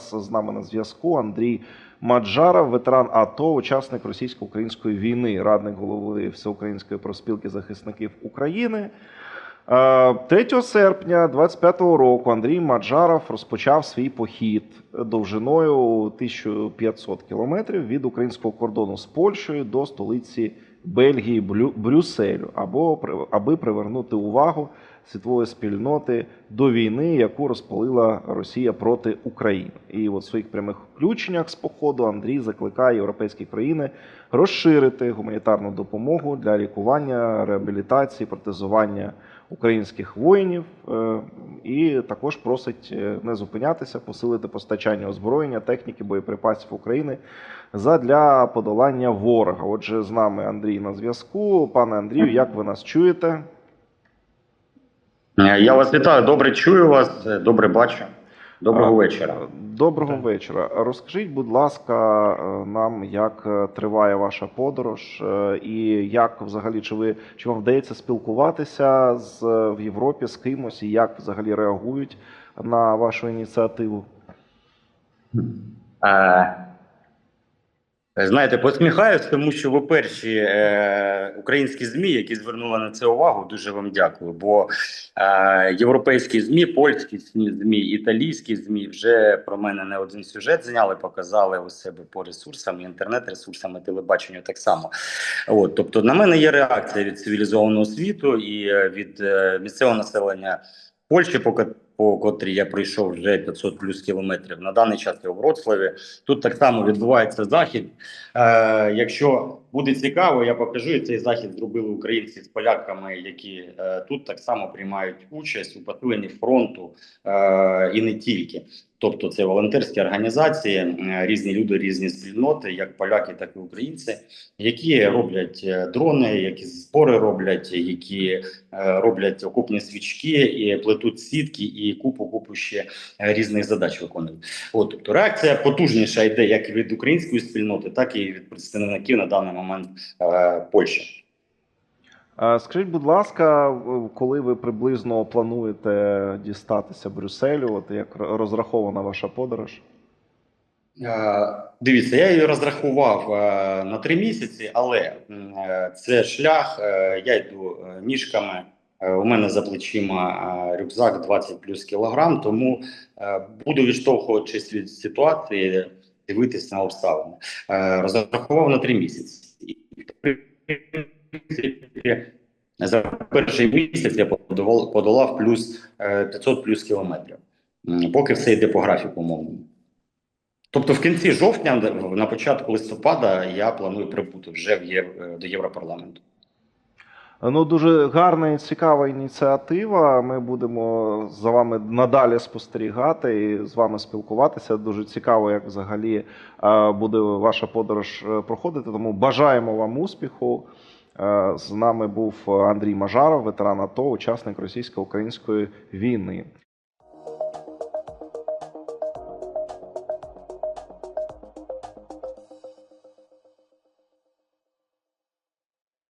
зараз з нами на зв'язку Андрій Маджаров, ветеран АТО, учасник російсько-української війни, радник голови Всеукраїнської профспілки захисників України. Е, 3 серпня 25-го року Андрій Маджаров розпочав свій похід довжиною 1500 кілометрів від українського кордону з Польщею до столиці Бельгії Брюсселю, або аби привернути увагу світової спільноти до війни, яку розпалила Росія проти України. І от в своїх прямих включеннях з походу Андрій закликає європейські країни розширити гуманітарну допомогу для лікування, реабілітації, протезування українських воїнів. е, І також просить е, не зупинятися, посилити постачання озброєння, техніки, боєприпасів України задля подолання ворога. Отже, з нами Андрій на зв'язку. Пане Андрію, як ви нас чуєте? Е, Я вас вітаю, добре чую вас, е, добре бачу. Доброго вечора. Доброго вечора. Розкажіть, будь ласка, е, нам, як триває ваша подорож, і як взагалі чи ви чи вам вдається спілкуватися з в Європі з кимось, і як взагалі реагують на вашу ініціативу? Е, Знаєте, посміхаюсь, тому що ви перші е, українські ЗМІ, які звернули на це увагу, дуже вам дякую. Бо е, європейські ЗМІ, польські ЗМІ, італійські ЗМІ вже про мене не один сюжет зняли, показали у себе по ресурсам, інтернет-ресурсам, телебаченню так само. От, тобто, на мене є реакція від цивілізованого світу і е, від е, місцевого населення Польщі, по, ко- по котрій я пройшов вже 500 плюс кілометрів. На даний час я у Вроцлаві. Тут так само відбувається захід. Е, якщо буде цікаво, я покажу. І цей захід зробили українці з поляками, які е, тут так само приймають участь у посиленні фронту е, і не тільки. Тобто, це волонтерські організації, е, різні люди, різні спільноти, як поляки, так і українці, які роблять е, дрони, які збори роблять, які е, роблять окупні свічки і плетуть сітки, і купу купу ще е, різних задач виконують. От тобто реакція потужніша йде як від української спільноти, так і від представників на даний момент е, Польщі. Е, Скажіть, будь ласка, коли ви приблизно плануєте дістатися Брюсселю? От як розрахована ваша подорож? Е, Дивіться, я її розрахував на три місяці, але це шлях. Я йду ніжками. У мене за плечима рюкзак 20 плюс кілограм, тому буду відштовхуватись від ситуації, дивитись на обставини. Е, Розрахував на три місяці. За перший місяць я подолав, плюс е, 500 плюс кілометрів. Поки все йде по графіку мовному. Тобто в кінці жовтня, на початку листопада, я планую прибути вже в Єв... до Європарламенту. Ну, дуже гарна і цікава ініціатива. Ми будемо за вами надалі спостерігати і з вами спілкуватися. Дуже цікаво, як взагалі е, буде ваша подорож е, проходити. Тому бажаємо вам успіху. Е, З нами був Андрій Мажаров, ветеран АТО, учасник російсько-української війни.